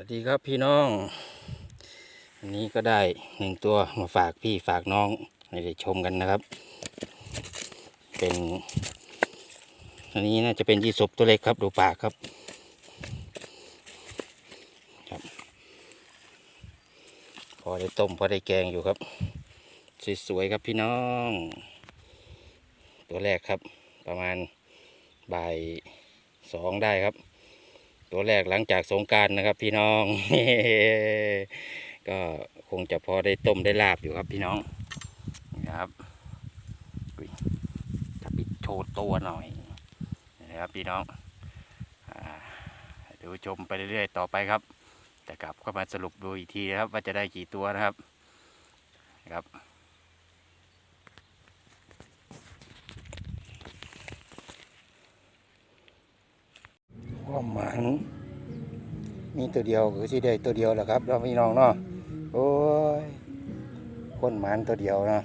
วัสดีครับพี่น้องวันนี้ก็ได้หนึ่งตัวมาฝากพี่ฝากน้องให้ได้ชมกันนะครับ เป็น อันนี้น่าจะเป็นยี่สบตัวเล็กครับ ดูปากครับครับ พอได้ต้มพอได้แกงอยู่ครับ สวยๆครับพี่น้อง ตัวแรกครับ ประมาณบ่ายสองได้ครับ ตัวแรกหลังจากสงการนะครับ พี่น้อง ก็คงจะพอได้ต้มได้ลาบอยู่ครับพี่น้องนะครับจะปิดโชว์ตัวหน่อยนะครับพี่น้องดูชมไปเรื่อยๆต่อไปครับจะกลับเข้ามาสรุปดูอีกทีนะครับ ว่าจะได้กี่ตัวนะครับนะครับ ความหมายมีตัวเดียวคือสิได้ตัวเดียวแหละครับเราพี่น้องเนาะโอ้ยคนหมันตัวเดียวเนาะ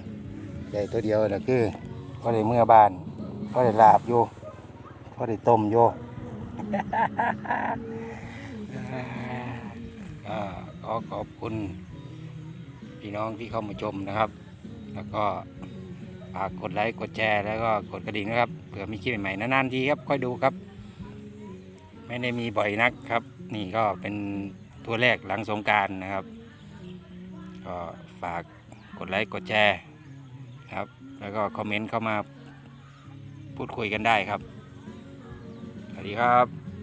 ได้ตัวเดียวแหละคือพอได้เมื่อบานพอได้ลาบอยู่พอได้ต้มอยู่ก็ขอขอบคุณพี่น้องที่เข้ามาชมนะครับ แล้วก็ฝากกดไลค์กดแชร์แล้วก็กดกระดิ่งนะครับเผื่อมีคลิปใหม่ๆนานๆทีครับค่อยดูครับ ไม่ได้มีบ่อยนักครับ นี่ก็เป็นตัวแรกหลังสงการนะครับ ก็ฝากกดไลค์กดแชร์ครับ แล้วก็คอมเมนต์เข้ามาพูดคุยกันได้ครับ สวัสดีครับ